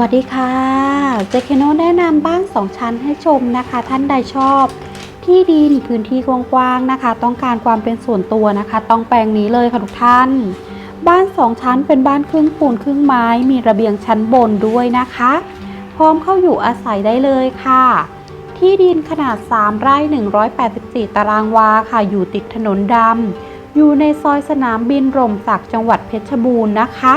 วัสดีค่ะเจคเโนแนะนำบ้านสองชั้นให้ชมนะคะ ท่านใดชอบ ที่ดินพื้นที่กว้างๆนะคะ ต้องการความเป็นส่วนตัวนะคะ ต้องแปลงนี้เลยค่ะทุกท่าน บ้านสองชั้นเป็นบ้านครึ่งปูนครึ่งไม้ มีระเบียงชั้นบนด้วยนะคะ พร้อมเข้าอยู่อาศัยได้เลยค่ะ ที่ดินขนาด 3 ไร่ 184 ตารางวาค่ะ อยู่ติดถนนดำอยู่ในซอยสนามบินร่มสักจังหวัดเพชรบูรณ์นะคะ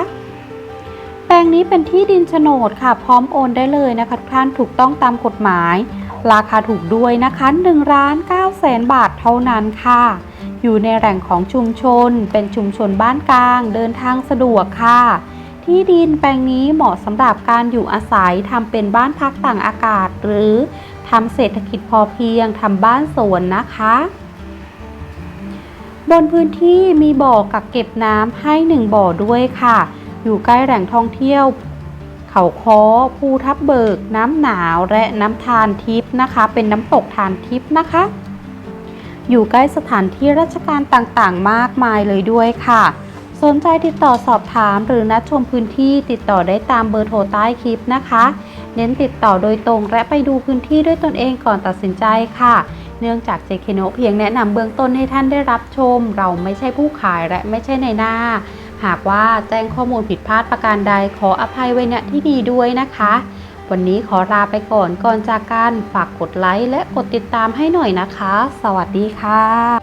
แปลงนี้เป็นที่ดินโฉนดค่ะ พร้อมโอนได้เลยนะคะทุกท่านถูกต้องตามกฎหมาย ราคาถูกด้วยนะคะ1ล้าน9แสนบาทเท่านั้นค่ะ อยู่ในแหล่งของชุมชน เป็นชุมชนบ้านกลาง เดินทางสะดวกค่ะ ที่ดินแปลงนี้เหมาะสำหรับการอยู่อาศัยทำเป็นบ้านพักต่างอากาศ หรือทำเศรษฐกิจพอเพียงทำบ้านสวนนะคะบนพื้นที่มีบ่อกักเก็บน้ำให้หนึ่งบ่อด้วยค่ะ อยู่ใกล้แหล่งท่องเที่ยว เขาค้อภูทับเบิก น้ำหนาวและน้ำทานทิพย์นะคะ เป็นน้ำตกทานทิพย์นะคะ อยู่ใกล้สถานที่ราชการต่างๆ มากมายเลยด้วยค่ะ สนใจติดต่อสอบถามหรือนัดชมพื้นที่ติดต่อได้ตามเบอร์โทรใต้คลิปนะคะ เน้นติดต่อโดยตรงและไปดูพื้นที่ด้วยตนเองก่อนตัดสินใจค่ะเนื่องจากเจคโนเพียงแนะนำเบื้องต้นให้ท่านได้รับชม เราไม่ใช่ผู้ขายและไม่ใช่ในหน้า หากว่าแจ้งข้อมูลผิดพลาดประการใดขออภัยไว้ณที่ดีด้วยนะคะ วันนี้ขอลาไปก่อนก่อนจากกันฝากกดไลค์และกดติดตามให้หน่อยนะคะ สวัสดีค่ะ